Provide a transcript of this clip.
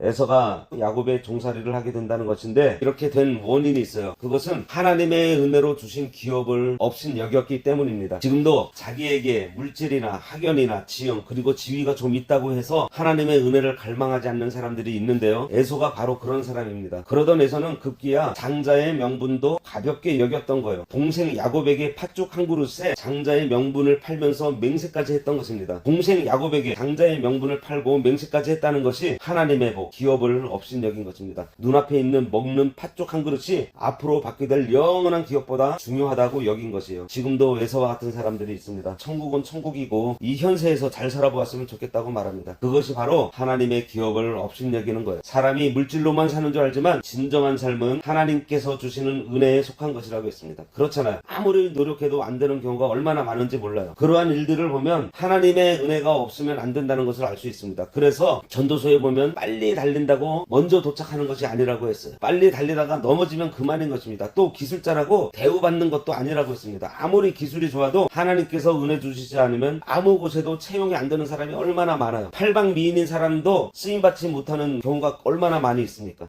에서가 야곱의 종살이를 하게 된다는 것인데 이렇게 된 원인이 있어요. 그것은 하나님의 은혜로 주신 기업을 없인 여겼기 때문입니다. 지금도 자기에게 물질이나 학연이나 지형 그리고 지위가 좀 있다고 해서 하나님의 은혜를 갈망하지 않는 사람들이 있는데요. 에서가 바로 그런 사람입니다. 그러던 에서는 급기야 장자의 명분도 가볍게 여겼던 거예요. 동생 야곱에게 팥죽 한 그릇에 장자의 명분을 팔면서 맹세까지 했던 것입니다. 동생 야곱에게 장자의 명분을 팔고 맹세까지 했다는 것이 하나님의 복, 기업을 없인 여긴 것입니다. 눈앞에 있는 먹는 팥죽 한 그릇이 앞으로 받게 될 영원한 기업보다 중요하다고 여긴 것이에요. 지금도 에서와 같은 사람들이 있습니다. 천국은 천국이고 이 현세에서 잘 살아보았으면 좋겠다고 말합니다. 그것이 바로 하나님의 기업을 없인 여기는 거예요. 사람이 물질로만 사는 줄 알지만 진정한 삶은 하나님께서 주시는 은혜에 속한 것이라고 했습니다. 그렇잖아요. 아무리 노력해도 안 되는 경우가 얼마나 많은지 몰라요. 그러한 일들을 보면 하나님의 은혜가 없으면 안 된다는 것을 알 수 있습니다. 그래서 전도서에 보면 달린다고 먼저 도착하는 것이 아니라고 했어요. 빨리 달리다가 넘어지면 그만인 것입니다. 또 기술자라고 대우받는 것도 아니라고 했습니다. 아무리 기술이 좋아도 하나님께서 은혜 주시지 않으면 아무 곳에도 채용이 안 되는 사람이 얼마나 많아요. 팔방 미인인 사람도 쓰임받지 못하는 경우가 얼마나 많이 있습니까?